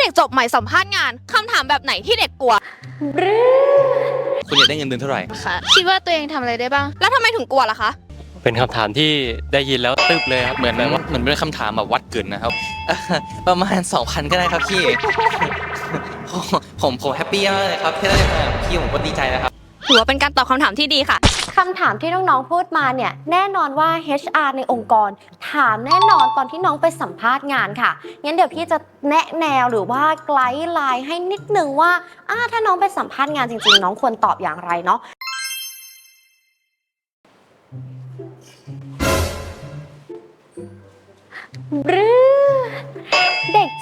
เด็กจบใหม่สัมภาษณ์งานคำถามแบบไหนที่เด็กกลัวคุณอยากได้เงินเดือนเท่าไหร่ ค่ะ คิดว่าตัวเองทำอะไรได้บ้าง แล้วทำไมถึงกลัวล่ะคะ เป็นคำถามที่ได้ยินแล้วตึบเลยครับ เหมือนแบบว่าเหมือนเป็นคำถามแบบวัดกึ่นนะครับเอ่อประมาณ 2,000 ก็ได้ครับพี่ ผมผมผมแฮปปี้มากเลยครับที่ได้มาพี่ผมก็ดีใจนะครับ ถือว่าเป็นการตอบคำถามที่ดีค่ะคำถามที่น้องๆพูดมาเนี่ยแน่นอนว่า HR ในองค์กร ถามแน่นอนตอนที่น้องไปสัมภาษณ์งานค่ะงั้นเดี๋ยวพี่จะแนะแนวหรือว่าไกด์ไลน์ให้นิดนึงว่าอ่าถ้าน้องไปสัมภาษณ์งานจริงๆ น้องควรตอบอย่างไรเนาะหรือเด็ก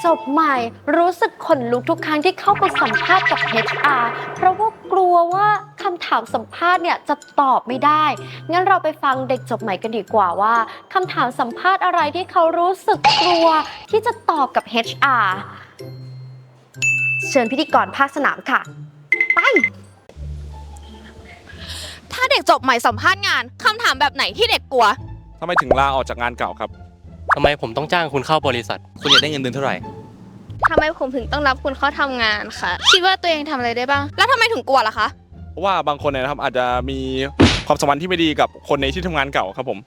จบใหม่รู้สึกขนลุกทุกครั้งที่เข้าไปสัมภาษณ์กับ HR เพราะว่ากลัวว่าคำถามสัมภาษณ์เนี่ยจะตอบไม่ได้ งั้นเราไปฟังเด็กจบใหม่กันดีกว่าว่าคำถามสัมภาษณ์อะไรที่เขารู้สึกกลัวที่จะตอบกับ HR เชิญพิธีกรภาคสนามค่ะ ไป ถ้าเด็กจบใหม่สัมภาษณ์งานคำถามแบบไหนที่เด็กกลัว ทำไมถึงลาออกจากงานเก่าครับ ทำไมผมต้องจ้างคุณเข้าบริษัท คุณอยากได้เงินเดือนเท่าไหร่ ทำไมผมถึงต้องรับคุณเข้าทำงานค่ะคิดว่าตัวเองทำอะไรได้บ้าง แล้วทำไมถึงกลัวล่ะคะ เพราะว่าบางคนเนี่ยนะครับอาจจะมีความสัมพันธ์ที่ไม่ดีกับคนในที่ทำงานเก่าครับผม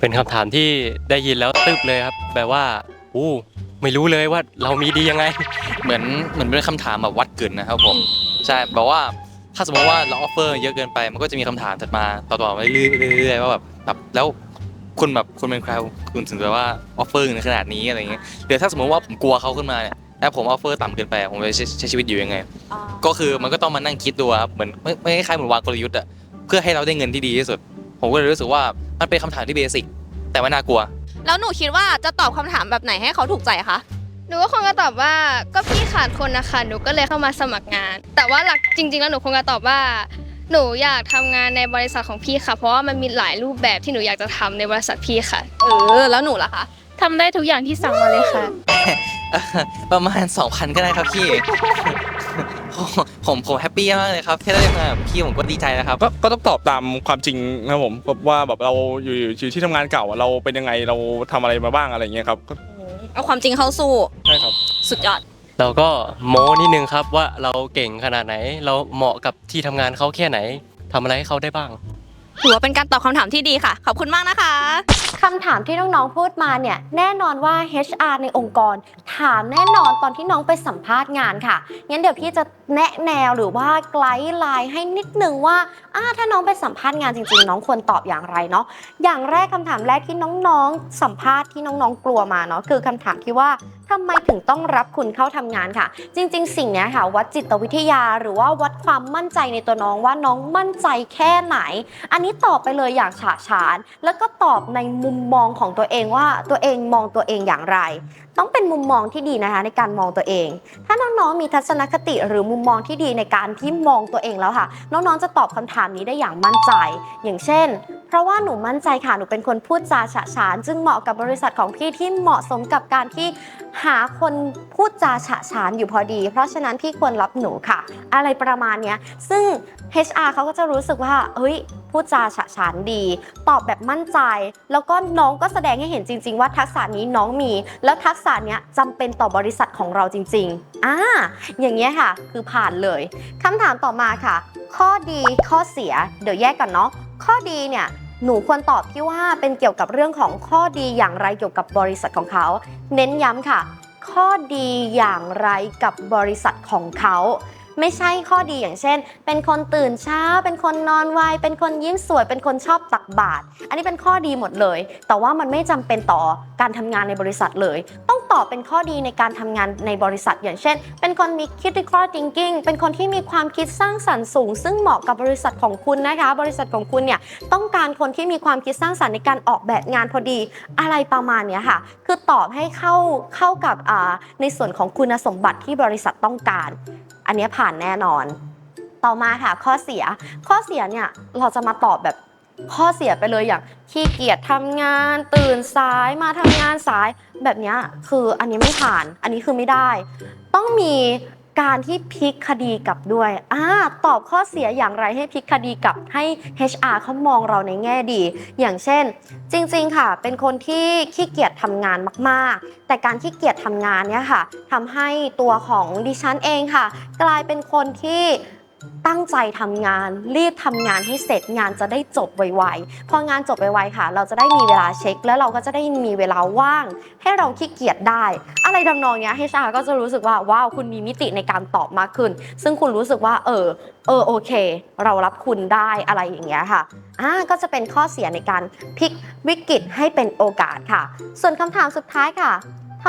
เป็นคำถามที่ได้ยินแล้วตึบเลยครับ แบบว่า อู้ไม่รู้เลยว่าเรามีดียังไง เหมือนเหมือนเป็นคำถามแบบวัดกึ่นนะครับผมใช่แบบว่าถ้าสมมติว่าเราออฟเฟอร์เยอะเกินไป มันก็จะมีคำถามถัดมาต่อๆไปเรื่อยๆว่าแบบแบบแล้ว คุณแบบคุณเป็นใครคุณถึงแบบว่าออฟเฟอร์ในขนาดนี้อะไรเงี้ยหรือถ้าสมมติว่าผมกลัวเขาขึ้นมาเนี่ยแล้วผมออฟเฟอร์ต่ำเกินไปผมจะใช้ใช้ชีวิตอยู่ยังไง ก็คือมันก็ต้องมานั่งคิดดูครับเหมือนไม่ไม่คล้ายๆเหมือนวางกลยุทธ์อะเพื่อให้เราได้เงินที่ดีที่สุด ผมก็เลยรู้สึกว่ามันเป็นคำถามที่เบสิกแต่ว่าน่ากลัว แล้วหนูคิดว่าจะตอบคำถามแบบไหนให้เขาถูกใจคะหนูก็คงจะตอบว่าก็พี่ขาดคนนะคะหนูก็เลยเข้ามาสมัครงาน แต่ว่าหลักจริง ๆ แล้วหนูคงจะตอบว่า หนูอยากทำงานในบริษัทของพี่ค่ะ เพราะว่ามันมีหลายรูปแบบที่หนูอยากจะทำในบริษัทพี่ค่ะ เออ แล้วหนูล่ะคะ ทำได้ทุกอย่างที่สั่งมาเลยค่ะ เอ่อประมาณ 2,000 ก็ได้ครับพี่ ผมผมผมแฮปปี้มากเลยครับที่ได้มาพี่ผมก็ดีใจนะครับ ก็ก็ต้องตอบตามความจริงนะครับผมว่าแบบเราอยู่อยู่ที่ทำงานเก่าเราเป็นยังไงเราทำอะไรมาบ้างอะไรอย่างเงี้ยครับก็เอาความจริงเข้าสู้ ใช่ครับ สุดยอด เราก็โม้นิดนึงครับว่าเราเก่งขนาดไหน เราเหมาะกับที่ทำงานเขาแค่ไหนทำอะไรให้เขาได้บ้าง ถือว่าเป็นการตอบคำถามที่ดีค่ะ ขอบคุณมากนะคะ คำถามที่น้องๆพูดมาเนี่ยแน่นอนว่า HR ในองค์กร ถามแน่นอนตอนที่น้องไปสัมภาษณ์งานค่ะ งั้นเดี๋ยวพี่จะแนะแนวหรือว่าไกด์ไลน์ให้นิดนึงว่าอ่าถ้าน้องไปสัมภาษณ์งานจริงๆ น้องควรตอบอย่างไรเนาะ อย่างแรกคำถามแรกที่น้องๆ สัมภาษณ์ที่น้องๆ กลัวมาเนาะคือคำถามที่ว่าทำไมถึงต้องรับคุณเข้าทำงานค่ะ จริง ๆ สิ่งเนี้ยค่ะ วัดจิตวิทยาหรือว่าวัดความมั่นใจในตัวน้องว่าน้องมั่นใจแค่ไหน อันนี้ตอบไปเลยอย่างฉะฉาน แล้วก็ตอบในมุมมองของตัวเองว่าตัวเองมองตัวเองอย่างไร ต้องเป็นมุมมองที่ดีนะคะในการมองตัวเอง ถ้าน้องๆมีทัศนคติหรือมุมมองที่ดีในการที่มองตัวเองแล้วค่ะ น้องๆจะตอบคำถามนี้ได้อย่างมั่นใจ อย่างเช่น ราะว่าหนูมั่นใจค่ะ หนูเป็นคนพูดจาฉะฉาน จึงเหมาะกับบริษัทของพี่ที่เหมาะสมกับการที่หาคนพูดจาฉะฉานอยู่พอดี เพราะฉะนั้นพี่ควรรับหนูค่ะ อะไรประมาณเนี้ยซึ่ง HR เขาก็จะรู้สึกว่าเฮ้ยพูดจาฉะฉานดี ตอบแบบมั่นใจ แล้วก็น้องก็แสดงให้เห็นจริง ๆ ว่าทักษะนี้น้องมี แล้วทักษะเนี้ยจำเป็นต่อบริษัทของเราจริงๆอ่าอย่างเงี้ยค่ะ คือผ่านเลยคำถามต่อมาค่ะ ข้อดีข้อเสียเดี๋ยวแยกกันเนาะข้อดีเนี่ย หนูควรตอบที่ว่าเป็นเกี่ยวกับเรื่องของข้อดีอย่างไรเกี่ยวกับบริษัทของเขา เน้นย้ำค่ะ ข้อดีอย่างไรกับบริษัทของเขา ไม่ใช่ข้อดีอย่างเช่น เป็นคนตื่นเช้า เป็นคนนอนไวเป็นคนยิ้มสวย เป็นคนชอบตักบาตรอันนี้เป็นข้อดีหมดเลย แต่ว่ามันไม่จำเป็นต่อการทำงานในบริษัทเลย ต้องตอบเป็นข้อดีในการทำงานในบริษัท อย่างเช่น เป็นคนมี critical thinking เป็นคนที่มีความคิดสร้างสรรค์สูง ซึ่งเหมาะกับบริษัทของคุณนะคะ บริษัทของคุณเนี่ยต้องการคนที่มีความคิดสร้างสรรค์ในการออกแบบงานพอดีอะไรประมาณเนี้ยค่ะ คือตอบให้เข้าเข้ากับในส่วนของคุณสมบัติที่บริษัทต้องการ อันนี้ผ่านแน่นอน ต่อมาค่ะข้อเสีย ข้อเสียเนี่ยเราจะมาตอบแบบข้อเสียไปเลยอย่างขี้เกียจทำงาน ตื่นสายมาทำงานสายแบบเนี้ยคืออันนี้ไม่ผ่าน อันนี้คือไม่ได้ ต้องมี การที่พลิกคดีกลับด้วยอ่าตอบข้อเสียอย่างไรให้พลิกคดีกลับให้ HR เขามองเราในแง่ดี อย่างเช่น จริง ๆ ค่ะ เป็นคนที่ขี้เกียจทำงานมาก ๆ แต่การขี้เกียจทำงานเนี่ยค่ะทำให้ตัวของดิฉันเองค่ะ กลายเป็นคนที่ ตั้งใจทำงาน รีบทำงานให้เสร็จงานจะได้จบไวๆ พองานจบไวๆค่ะ เราจะได้มีเวลาเช็ค แล้วเราก็จะได้มีเวลาว่าง ให้เราขี้เกียจได้ อะไรทำนองเนี้ย HR ก็จะรู้สึกว่าว้าวคุณมีมิติในการตอบมากขึ้น ซึ่งคุณรู้สึกว่า เออเออโอเค เรารับคุณได้อะไรอย่างเงี้ยค่ะอ่าก็จะเป็นข้อเสียในการพลิกวิกฤตให้เป็นโอกาสค่ะ ส่วนคำถามสุดท้ายค่ะ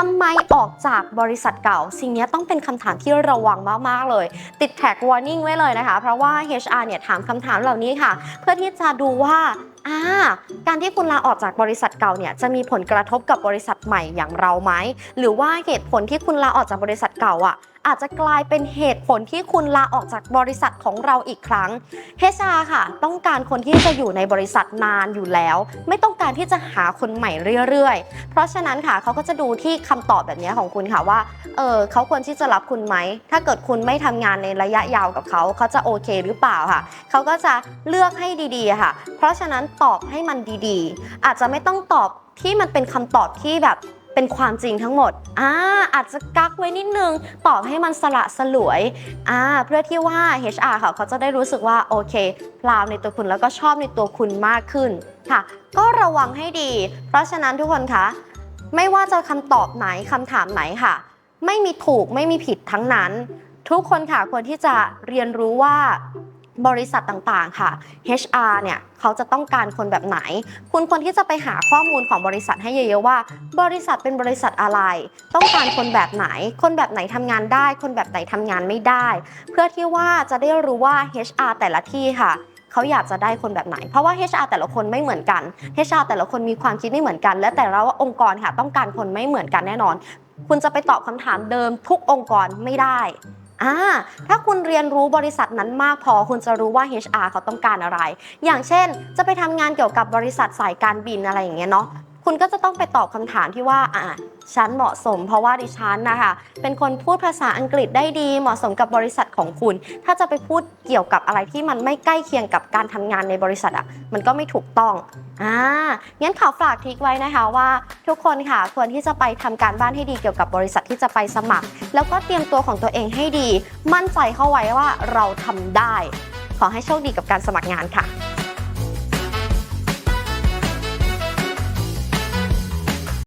ทำไมออกจากบริษัทเก่า สิ่งนี้ต้องเป็นคำถามที่ระวังมากๆเลย ติดแท็ก warning ไว้เลยนะคะ เพราะว่า HR เนี่ยถามคำถามเหล่านี้ค่ะ เพื่อที่จะดูว่าอ่าการที่คุณลาออกจากบริษัทเก่าเนี่ยจะมีผลกระทบกับบริษัทใหม่อย่างเราไหมหรือว่าเหตุผลที่คุณลาออกจากบริษัทเก่าอะอาจจะกลายเป็นเหตุผลที่คุณลาออกจากบริษัทของเราอีกครั้ง HR ค่ะ ต้องการคนที่จะอยู่ในบริษัทนานอยู่แล้ว ไม่ต้องการที่จะหาคนใหม่เรื่อยๆ เพราะฉะนั้นค่ะเขาก็จะดูที่คำตอบแบบนี้ของคุณค่ะว่าเออเขาควรที่จะรับคุณไหม ถ้าเกิดคุณไม่ทำงานในระยะยาวกับเขาเขาจะโอเคหรือเปล่าค่ะเขาก็จะเลือกให้ดีๆค่ะ เพราะฉะนั้นตอบให้มันดีๆ อาจจะไม่ต้องตอบที่มันเป็นคำตอบที่แบบเป็นความจริงทั้งหมดอ่าอาจจะกักไว้นิดนึง ตอบให้มันสละสลวยอ่าเพื่อที่ว่า HR ค่ะเขาจะได้รู้สึกว่าโอเคพราวในตัวคุณแล้วก็ชอบในตัวคุณมากขึ้นค่ะ ก็ระวังให้ดี เพราะฉะนั้นทุกคนคะไม่ว่าจะคำตอบไหนคำถามไหนค่ะ ไม่มีถูกไม่มีผิดทั้งนั้น ทุกคนค่ะควรที่จะเรียนรู้ว่า บริษัทต่างๆค่ะ HR เนี่ยเขาจะต้องการคนแบบไหน คุณควรที่จะไปหาข้อมูลของบริษัทให้เยอะๆว่า บริษัทเป็นบริษัทอะไร ต้องการคนแบบไหน คนแบบไหนทำงานได้ คนแบบไหนทำงานไม่ได้ เพื่อที่ว่าจะได้รู้ว่า HR แต่ละที่ค่ะเขาอยากจะได้คนแบบไหน เพราะว่า HR แต่ละคนไม่เหมือนกัน HR แต่ละคนมีความคิดไม่เหมือนกัน และแต่ละองค์กรค่ะต้องการคนไม่เหมือนกันแน่นอน คุณจะไปตอบคำถามเดิมทุกองค์กรไม่ได้ อ่าถ้าคุณเรียนรู้บริษัทนั้นมากพอคุณจะรู้ว่า HR เขาต้องการอะไร อย่างเช่น จะไปทำงานเกี่ยวกับบริษัทสายการบินอะไรอย่างเงี้ยเนาะคุณก็จะต้องไปตอบคำถามที่ว่าอ่า ฉันเหมาะสม เพราะว่าดิฉันนะคะเป็นคนพูดภาษาอังกฤษได้ดี เหมาะสมกับบริษัทของคุณ ถ้าจะไปพูดเกี่ยวกับอะไรที่มันไม่ใกล้เคียงกับการทำงานในบริษัทอะมันก็ไม่ถูกต้องอ่างั้นขอฝากทิกไว้นะคะว่าทุกคนค่ะควรที่จะไปทำการบ้านให้ดีเกี่ยวกับบริษัทที่จะไปสมัคร แล้วก็เตรียมตัวของตัวเองให้ดี มั่นใจเข้าไว้ว่าเราทำได้ ขอให้โชคดีกับการสมัครงานค่ะ